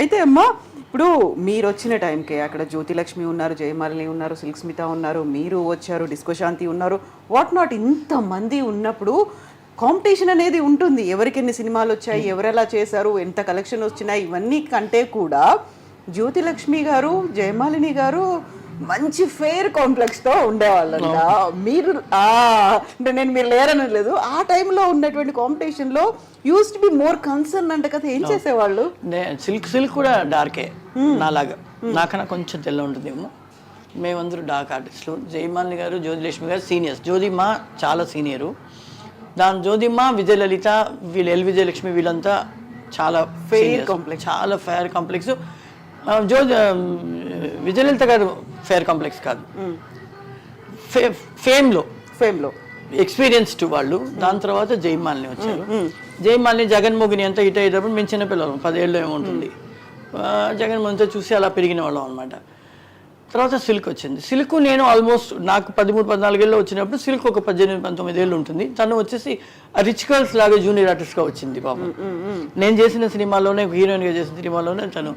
అయితే అమ్మా ఇప్పుడు మీరు వచ్చిన టైంకే అక్కడ జ్యోతిలక్ష్మి ఉన్నారు జయమాలిని ఉన్నారు సిల్క్ స్మిత ఉన్నారు మీరు వచ్చారు డిస్కో శాంతి ఉన్నారు. వాట్ నాట్ ఇంతమంది ఉన్నప్పుడు కాంపిటీషన్ అనేది ఉంటుంది. ఎవరికి ఎన్ని సినిమాలు వచ్చాయి ఎవరెలా చేశారు ఎంత కలెక్షన్ వచ్చినాయి ఇవన్నీ కంటే కూడా జ్యోతిలక్ష్మి గారు జయమాలిని గారు మంచి ఫెయిర్ కాంప్లెక్స్తో ఉండేవాళ్ళంట. మీరు అంటే నేను మీరు లేరని లేదు. ఆ టైంలో ఉన్నటువంటి కాంపిటీషన్లో used to be more concern అంట కదా ఏం చేసేవాళ్ళు? నే సిల్క్ సిల్క్ కూడా డార్కే నాలాగా. నాకన్నా కొంచెం తెల్ల ఉంటుందేమో. మేమందరూ డార్క్ ఆర్టిస్టులు జయమాలిని గారు జ్యోతిలక్ష్మి గారు సీనియర్స్ జ్యోతిమ చాలా సీనియరు దాని జ్యోతిమ విజయలలిత వీళ్ళు ఎల్ విజయలక్ష్మి వీళ్ళంతా చాలా ఫెయిర్ కాంప్లెక్స్ చాలా ఫెయిర్ కాంప్లెక్స్ జ్యోతి విజయలలిత గారు ఫెయిర్ కాంప్లెక్స్ కాదు. ఫేమ్లో. ఫేమ్లో ఎక్స్పీరియన్స్డ్ వాళ్ళు. దాని తర్వాత జయమాలిని వచ్చారు. జయమాలిని జగన్మోహిని అంతా ఇటు అయ్యేటప్పుడు మేము చిన్నపిల్లలం. పదేళ్ళు ఏముంటుంది జగన్మోహన్తో చూసి అలా పెరిగిన వాళ్ళం అనమాట తర్వాత సిల్క్ వచ్చింది. సిల్క్ నేను ఆల్మోస్ట్ నాకు పదమూడు పద్నాలుగేళ్ళు వచ్చినప్పుడు సిల్క్ ఒక పద్దెనిమిది పంతొమ్మిది ఏళ్ళు ఉంటుంది. తను వచ్చేసి రిచ్ గర్ల్స్ లాగా జూనియర్ ఆర్టిస్ట్గా వచ్చింది పాపం నేను చేసిన సినిమాలోనే హీరోయిన్గా చేసిన సినిమాలోనే తను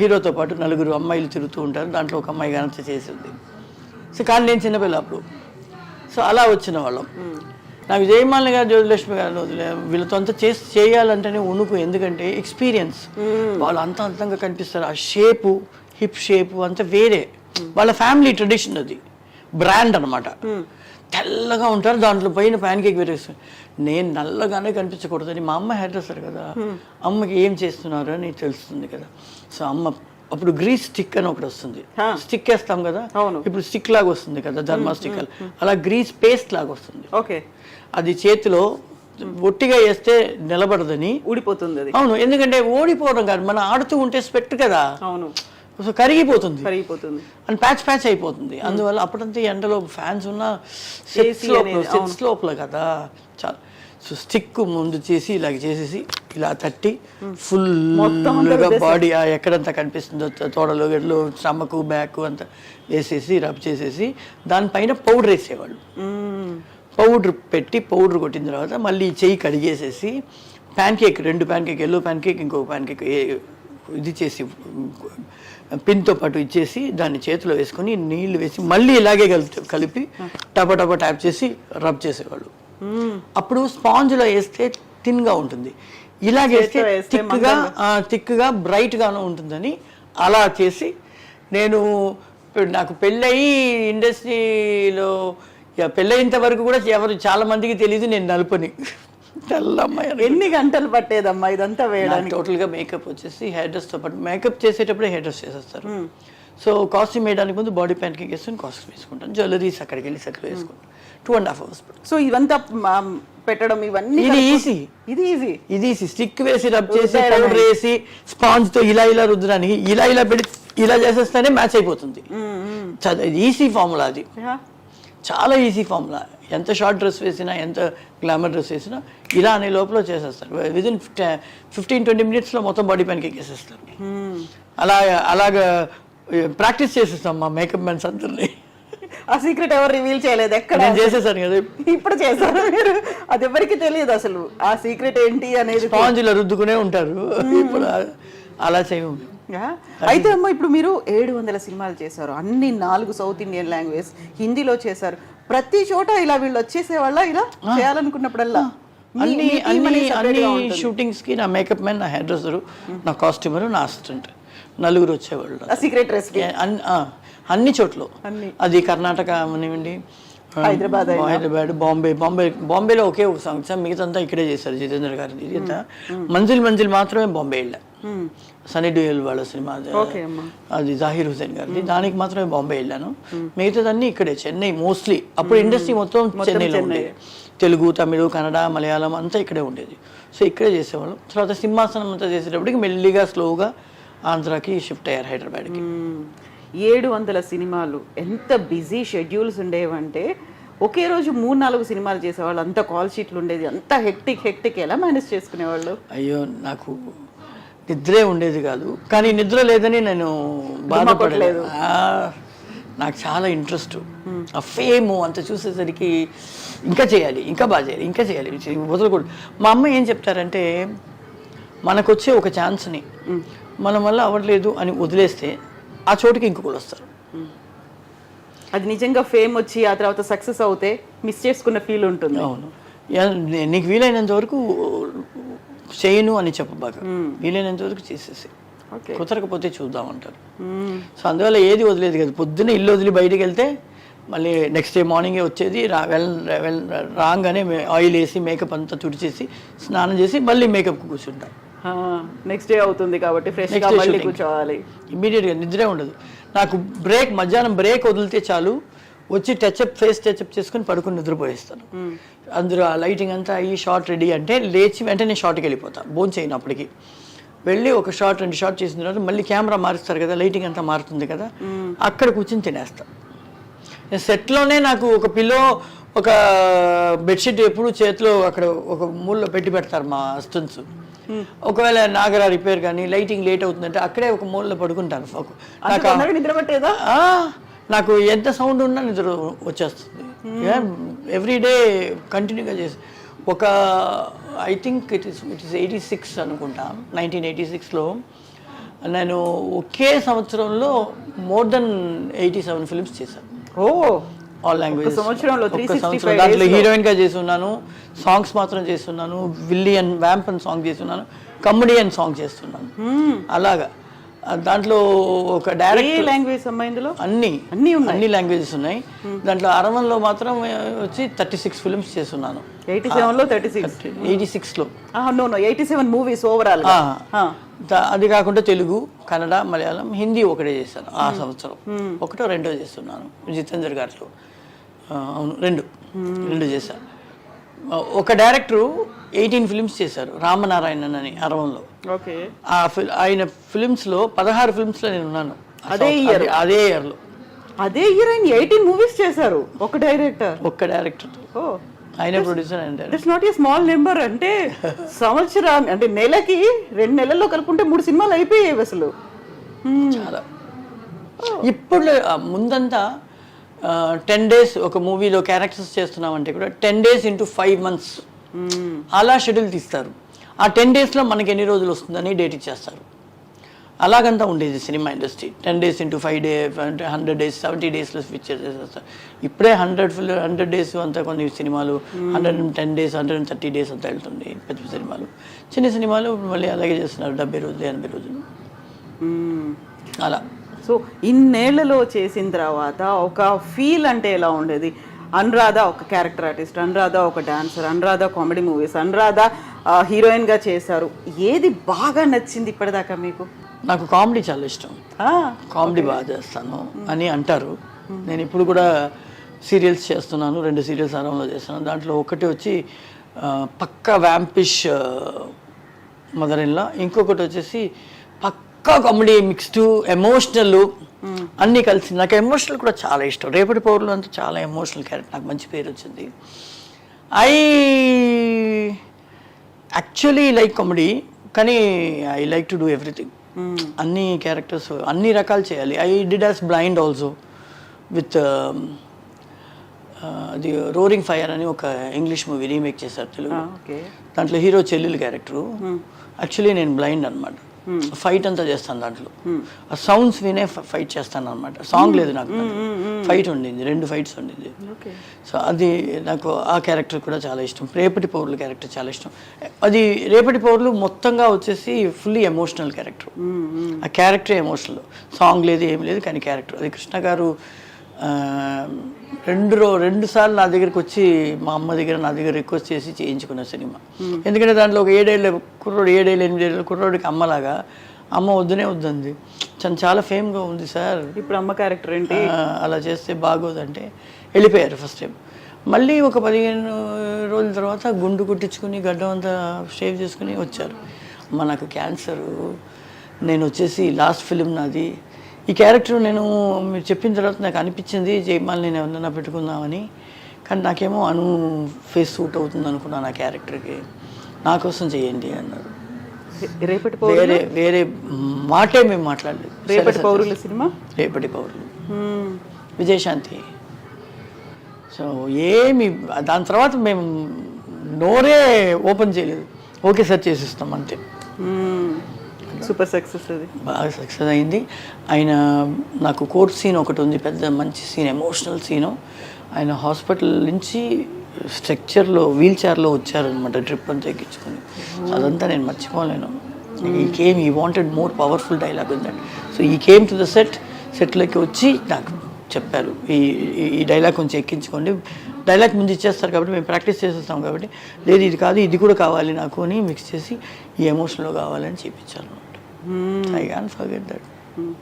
హీరోతో పాటు నలుగురు అమ్మాయిలు తిరుగుతూ ఉంటారు. దాంట్లో ఒక అమ్మాయి గనంత చేసింది. సో కానీ నేను చిన్నపిల్ల అప్పుడు. సో అలా వచ్చిన వాళ్ళం. నాకు జయమాలిని గారు జ్యోతిలక్ష్మి గారు వీళ్ళతో అంతా చేసి చేయాలంటేనే ఉణుకు. ఎందుకంటే ఎక్స్పీరియన్స్ వాళ్ళు అంత అంతంగా కనిపిస్తారు. ఆ షేపు హిప్ షేపు అంతా వేరే. వాళ్ళ ఫ్యామిలీ ట్రెడిషన్ అది. బ్రాండ్ అన్నమాట. తెల్లగా ఉంటారు దాంట్లో పైన ప్యాన్ కేక్ వేరేస్తారు నేను నల్లగానే కనిపించకూడదని మా అమ్మ హెయిర్ డ్రెస్సర్ కదా అమ్మకి ఏం చేస్తున్నారు అని తెలుస్తుంది కదా. సో అమ్మ అప్పుడు గ్రీస్ స్టిక్ అని ఒకటి వస్తుంది. స్టిక్ వేస్తాం కదా. అవును. ఇప్పుడు స్టిక్ లాగా వస్తుంది కదా ధర్మా స్టిక్ అలా గ్రీస్ పేస్ట్ లాగా వస్తుంది. ఓకే అది చేతిలో ఒట్టిగా వేస్తే నిలబడదని. ఊడిపోతుంది అది. అవును ఎందుకంటే ఓడిపోవడం కాదు మనం ఆడుతూ ఉంటే స్పెట్ కదా. అవును. సో కరిగిపోతుంది. కరిగిపోతుంది. అండ్ ప్యాచ్ ప్యాచ్ అయిపోతుంది. అందువల్ల అప్పుడంతా ఎండలో ఫ్యాన్స్ ఉన్న సెట్స్ లోపల అనేది, సెట్స్ లోపల కదా. చాలా. సో స్టిక్ ముందు చేసి ఇలాగ చేసేసి ఇలా తట్టి ఫుల్గా బాడీ ఎక్కడంతా కనిపిస్తుందో తోడలు గడ్లు స్టమక్ బ్యాక్ అంతా వేసేసి రబ్ చేసేసి దానిపైన పౌడర్ వేసేవాళ్ళు. పౌడర్ పెట్టి పౌడర్ కొట్టిన తర్వాత మళ్ళీ చెయ్యి కడిగేసేసి ప్యాన్ కేక్ రెండు pan cake yellow pan cake ఇంకొక ప్యాన్ కేక్ ఇది చేసి పిన్తో పాటు ఇచ్చేసి దాన్ని చేతిలో వేసుకొని నీళ్ళు వేసి మళ్ళీ ఇలాగే కలిపి కలిపి టపా టపా ట్యాప్ చేసి రబ్ చేసేవాళ్ళు. అప్పుడు స్పాంజ్లో వేస్తే థిన్గా ఉంటుంది. ఇలాగ వేస్తే చేత్తో వేస్తే థిక్గా థిక్గా బ్రైట్గాను ఉంటుందని అలా చేసి నేను నాకు పెళ్ళయి ఇండస్ట్రీలో ఇక పెళ్ళయినంత వరకు కూడా ఎవరు చాలా మందికి తెలియదు నేను నలుపని. తెల్ల అమ్మాయి అని. ఎన్ని గంటలు పట్టేదమ్మా ఇదంతా నాకు వేయడానికి? టోటల్గా మేకప్ వచ్చేసి హెయిర్ డ్రెస్తో పాటు మేకప్ చేసేటప్పుడే హెయిర్ డ్రెస్ చేసేస్తారు. సో కాస్ట్యూమ్ వేయడానికి ముందు బాడీ ప్యాంట్కి వేసుకొని కాస్ట్యూమ్ వేసుకుంటాను. జ్యువెలరీస్ అక్కడికి వెళ్ళి సెటిల్ వేసుకుంటాను. Two and half hours so ఇదంతా మా- పెట్టడం ఇవన్నీ ఇది ఈజీ ఇది ఈజీ ఇది స్టిక్ వేసి రబ్ చేసి. పౌడర్ వేసి స్పాంజ్తో ఇలా ఇలా రుద్దడానికి ఇలా ఇలా పెట్టి ఇలా చేసేస్తేనే మ్యాచ్ అయిపోతుంది. ఈజీ ఫార్ములా అది. చాలా ఈజీ ఫార్ములా ఎంత షార్ట్ డ్రెస్ వేసినా ఎంత గ్లామర్ డ్రెస్ వేసినా ఇలా అనే లోపల చేసేస్తారు. విదిన్ ఫిఫ్టీన్ ట్వంటీ మినిట్స్లో మొత్తం బాడీ పైనకి ఎక్కేసేస్తారు. అలా అలాగా ప్రాక్టీస్ చేసేస్తాం మా మేకప్ మెన్స్ అందరినీ. ఆ సీక్రెట్ ఎవరు రివీల్ చేయలేదు ఎక్కడ? నేను చేసేసాను కదా. ఇప్పుడు చేశారు మీరు. అది ఎవరికి తెలియదు అసలు. ఆ సీక్రెట్ ఏంటి అనేది స్పాంజ్ ఇలా రుద్దుకునే ఉంటారు. ఇప్పుడు ఆ- అలా చేయము. అయితే అమ్మ ఇప్పుడు మీరు ఏడు వందల సినిమాలు చేశారు. అన్ని నాలుగు సౌత్ ఇండియన్ లాంగ్వేజ్ హిందీలో చేశారు. ప్రతి చోట ఇలా వీళ్ళు వచ్చేసే వాళ్ళ ఇలా చేయాలనుకున్నప్పుడల్లా? అన్ని అన్ని అన్ని గా ఉంటుంది. షూటింగ్స్కి నా మేకప్ మ్యాన్ నా హెయిర్ డ్రెస్సరు నా కాస్ట్యూమర్ నా అసిస్టెంట్ నలుగురు వచ్చేవాళ్ళు. సీక్రెట్ రెసిపీ ఏ, అన్ని చోట్ల. అది కర్ణాటక అవనివ్వండి ఆ, హైదరాబాద్. హైదరాబాద్ బాంబే బాంబే బాంబేలో ఒకే ఒక సాంగ్ మిగతా అంతా ఇక్కడే చేశారు జితేంద్ర గారి మంజిల్ మంజిల్ మాత్రమే బాంబే వెళ్ళా సనీ డ్యూయల్ వాళ్ళ సినిమా అది. జాహిర్ హుసేన్ గారిది. దానికి మాత్రమే బాంబే వెళ్ళాను. మిగతాదన్నీ ఇక్కడే చెన్నై మోస్ట్లీ అప్పుడు ఇండస్ట్రీ మొత్తం చెన్నైలో ఉండేది. తెలుగు తమిళ కన్నడ మలయాళం అంతా ఇక్కడే ఉండేది. సో ఇక్కడే చేసేవాళ్ళం. తర్వాత సింహాసనం అంతా చేసేటప్పటికి మెల్లిగా స్లోగా ఆంధ్రాకి షిఫ్ట్ అయ్యారు హైదరాబాద్కి. ఏడు వందల సినిమాలు. ఎంత బిజీ షెడ్యూల్స్ ఉండేవంటే ఒకే రోజు మూడు నాలుగు సినిమాలు చేసేవాళ్ళు. అంత కాల్ షీట్లు ఉండేది. అంత హెక్టిక్ హెక్టిక్ ఎలా మేనేజ్ చేసుకునేవాళ్ళు? అయ్యో నాకు నిద్రే ఉండేది కాదు. కానీ నిద్ర లేదని నేను బాధపడలేదు. నాకు చాలా ఇంట్రెస్ట్ ఆ ఫేమ్ అంత చూసేసరికి ఇంకా చేయాలి ఇంకా బాగా చేయాలి ఇంకా చేయాలి. వదలకూడదు. మా అమ్మ ఏం చెప్తారంటే మనకు వచ్చే ఒక ఛాన్స్ని మన వల్ల అవ్వట్లేదు అని వదిలేస్తే ఆ చోటుకి ఇంకొకరు వస్తారు. అది నిజంగా ఫేమ్ వచ్చి ఆ తర్వాత సక్సెస్ అవుతే మిస్ చేసుకున్న ఫీల్ ఉంటుంది. అవును. నీకు వీలైనంత వరకు చేయను అని చెప్పబాక. వీలైనంత వరకు చేసేసి ఓకే. కుదరకపోతే చూద్దాం అంటారు. సో అందువల్ల ఏది వదిలేదు కదా. పొద్దున్న ఇల్లు వదిలి బయటికి వెళ్తే మళ్ళీ నెక్స్ట్ డే మార్నింగే వచ్చేది రా వెల్ వెల్ రాగానే ఆయిల్ వేసి మేకప్ అంతా తుడిచేసి స్నానం చేసి మళ్ళీ మేకప్ కూర్చుంటాం. నెక్స్ట్ డే అవుతుంది కాబట్టి ఫ్రెష్గా Next day మళ్ళీ. కూర్చోవాలి. ఇమీడియట్గా నిద్రే ఉండదు. నాకు బ్రేక్ మధ్యాహ్నం బ్రేక్ వదిలితే చాలు. వచ్చి టచ్అప్ ఫేస్ టచ్అప్ చేసుకుని పడుకుని నిద్రపోయేస్తాను. అందులో ఆ లైటింగ్ అంతా అయ్యి షార్ట్ రెడీ అంటే లేచి వెంటనే షార్ట్కి వెళ్ళిపోతాను బోన్ చేయను అప్పటికి. వెళ్ళి ఒక షార్ట్ రెండు షార్ట్ చేసిన తర్వాత మళ్ళీ కెమెరా మారుస్తారు కదా లైటింగ్ అంతా మారుతుంది కదా అక్కడ కూర్చొని తినేస్తాను సెట్లోనే నాకు ఒక పిల్లో ఒక బెడ్షీట్ ఎప్పుడు చేతిలో అక్కడ ఒక మూలలో పెట్టి పెడతారు మా స్టూడెంట్స్ ఒకవేళ నాగరా రిపేర్ కానీ లైటింగ్ లేట్ అవుతుందంటే అక్కడే ఒక మూలలో పడుకుంటాను. నాకు నిద్ర పట్టేదా నాకు ఎంత సౌండ్ ఉన్నా నిద్ర వచ్చేస్తుంది. ఎవ్రీ డే కంటిన్యూగా చేసి ఒక I think it is it is eighty six అనుకుంటా నైన్టీన్ ఎయిటీ సిక్స్లో నేను ఒకే సంవత్సరంలో more than eighty seven films చేశాను. ఓ! ఆల్ లాంగ్వేజ్ సంవత్సరంలో 365 దాంట్లో days లో. హీరోయిన్గా చేస్తున్నాను సాంగ్స్ మాత్రం చేస్తున్నాను విల్లియన్ వ్యాంప్ అని సాంగ్ చేస్తున్నాను కమెడియన్ సాంగ్ చేస్తున్నాను. అలాగా. ఆ, దాంట్లో ఒక డైరెక్ట్ లాంగ్వేజ్ ఇందులో? అన్ని అన్నీ ఉన్నాయి. అన్ని లాంగ్వేజెస్ ఉన్నాయి. దాంట్లో అరవన్లో మాత్రం వచ్చి థర్టీ సిక్స్ ఫిల్మ్స్ చేస్తున్నాను ఎయిటీ సెవెన్లో. థర్టీ సిక్స్ ఎయిటీ సిక్స్లో no no eighty seven movies overall అది కాకుండా తెలుగు కన్నడ మలయాళం హిందీ ఒకటే చేశాను ఆ సంవత్సరం. ఒకటో రెండో చేస్తున్నాను. జితేందర్ గారిలో. అవును రెండు. రెండు చేశాను. ఒక డైరెక్టరు ఎయిటీన్ ఫిల్మ్స్ చేశారు రామనారాయణన్ అని అరవంలో. ఓకే. ఆ ఆయన ఫిల్మ్స్లో పదహారు ఫిల్మ్స్లో నేను ఉన్నాను. అదే సంవత్సరం- year? అదే- ఇయర్లో. అదే హీరోయిన్ ఎయిటీన్ మూవీస్ చేశారు ఒక డైరెక్టర్. ఒక్క డైరెక్టర్. ఓ. ఆయన producer director. It's not a small number అంటే సంవత్సరాన్ని అంటే నెలకి రెండు నెలల్లో కలుపుకుంటే మూడు సినిమాలు అయిపోయాయి అసలు. చాలా. ఇప్పుడు ఆ, ముందంతా టెన్ డేస్ ఒక మూవీలో క్యారెక్టర్స్ చేస్తున్నామంటే కూడా ten days into five months అలా షెడ్యూల్ తీస్తారు. ఆ టెన్ డేస్లో మనకి ఎన్ని రోజులు వస్తుందని డేట్ ఇచ్చేస్తారు. అలాగంతా ఉండేది cinema industry ten days into five day అంటే హండ్రెడ్ డేస్ సెవెంటీ డేస్లో స్విచ్ చేసేస్తారు. ఇప్పుడే హండ్రెడ్ ఫుల్ హండ్రెడ్ డేస్ అంతా కొన్ని సినిమాలు hundred and ten days hundred and thirty days అంతా వెళ్తుంది పెద్ద పెద్ద సినిమాలు. చిన్న సినిమాలు మళ్ళీ అలాగే చేస్తున్నారు డెబ్బై రోజులు ఎనభై రోజులు. అలా. సో ఇన్నేళ్ళలో చేసిన తర్వాత ఒక ఫీల్ అంటే ఎలా ఉండేది? అనురాధ ఒక క్యారెక్టర్ ఆర్టిస్ట్ అనురాధ ఒక dancer Anuradha comedy movies Anuradha హీరోయిన్గా చేశారు. ఏది బాగా నచ్చింది ఇప్పటిదాకా మీకు? నాకు కామెడీ చాలా ఇష్టం. కామెడీ బాగా చేస్తాను అని అంటారు. నేను ఇప్పుడు కూడా సీరియల్స్ చేస్తున్నాను రెండు సీరియల్స్ ఆరంభంలో చేస్తున్నాను. దాంట్లో ఒకటి వచ్చి పక్కా వ్యాంపిష్ మదర్ ఇన్లా. ఇంకొకటి వచ్చేసి పక్కా కామెడీ మిక్స్డ్ ఎమోషనల్ అన్నీ కలిసి. నాకు ఎమోషనల్ కూడా చాలా ఇష్టం. రేపటి పౌరులు అంతా చాలా ఎమోషనల్ క్యారెక్టర్ నాకు మంచి పేరు వచ్చింది. ఐ యాక్చువల్లీ లైక్ కామెడీ కానీ I like to do everything అన్ని క్యారెక్టర్స్ అన్ని రకాలు చేయాలి. I did as blind also with అది రోరింగ్ ఫైర్ అని ఒక ఇంగ్లీష్ మూవీ రీమేక్ చేశారు తెలుగు ఓకే దాంట్లో హీరో చెల్లెలు క్యారెక్టరు యాక్చువల్లీ నేను బ్లైండ్ అనమాట ఫైట్ అంతా చేస్తాను దాంట్లో. ఆ సౌండ్స్ వినే ఫైట్ చేస్తాను అనమాట సాంగ్ లేదు నాకు ఫైట్ ఉండింది రెండు ఫైట్స్ ఉండింది. సో అది నాకు ఆ క్యారెక్టర్ కూడా చాలా ఇష్టం. రేపటి పౌరుల క్యారెక్టర్ చాలా ఇష్టం. అది రేపటి పౌరులు మొత్తంగా వచ్చేసి ఫుల్లీ ఎమోషనల్ క్యారెక్టర్ ఆ క్యారెక్టర్ ఎమోషనల్ సాంగ్ లేదు ఏం లేదు కానీ క్యారెక్టర్ అది కృష్ణ గారు రెండు రో రెండు సార్లు నా దగ్గరికి వచ్చి మా అమ్మ దగ్గర నా దగ్గర రిక్వెస్ట్ చేసి చేయించుకున్న సినిమా. ఎందుకంటే దాంట్లో ఒక ఏడేళ్ళ కుర్రోడు ఏడేళ్ళు ఎనిమిదేళ్ళ కుర్రోడికి అమ్మలాగా అమ్మ వద్దునే వద్దంది. తను చాలా ఫేమ్గా ఉంది సార్. ఇప్పుడు అమ్మ క్యారెక్టర్ ఏంటి? అలా చేస్తే బాగోదంటే వెళ్ళిపోయారు ఫస్ట్ టైం మళ్ళీ ఒక పదిహేను రోజుల తర్వాత గుండు కుట్టించుకుని గడ్డం అంతా షేవ్ చేసుకుని వచ్చారు. అమ్మ నాకు క్యాన్సరు నేను వచ్చేసి లాస్ట్ ఫిలిం నాది. ఈ క్యారెక్టర్ నేను మీరు చెప్పిన తర్వాత నాకు అనిపించింది జయమాల్ నేను ఎవరన్నా పెట్టుకుందామని. కానీ నాకేమో అను ఫేస్ సూట్ అవుతుంది అనుకున్నాను ఆ క్యారెక్టర్కి. నా కోసం చేయండి అన్నారు రేపటి వేరే వేరే మాటే మేము మాట్లాడలేదు. రేపటి పౌరుల సినిమా? రేపటి పౌరులు. విజయశాంతి. సో ఏమి దాని తర్వాత మేము నోరే ఓపెన్ చేయలేదు. ఓకే సార్ చేసిస్తాం అంతే. సూపర్ సక్సెస్ అది. బాగా సక్సెస్ అయింది. ఆయన నాకు కోర్ట్ సీన్ ఒకటి ఉంది పెద్ద మంచి సీన్ ఎమోషనల్ సీను. ఆయన హాస్పిటల్ నుంచి స్ట్రక్చర్లో వీల్ చైర్లో వచ్చారనమాట డ్రిప్ అంతా ఎక్కించుకొని. అదంతా నేను మర్చిపోలేను. He came he wanted more powerful dialogue ఉందండి so he came to the set సెట్లోకి వచ్చి నాకు చెప్పారు. ఈ ఈ- డైలాగ్ కొంచెం ఎక్కించుకోండి. డైలాగ్ ముందు ఇచ్చేస్తారు కాబట్టి మేము ప్రాక్టీస్ చేసేస్తాం కాబట్టి లేదు ఇది కాదు ఇది కూడా కావాలి నాకు అని మిక్స్ చేసి ఈ ఎమోషన్లో కావాలని Mm. I can't forget that. Mm.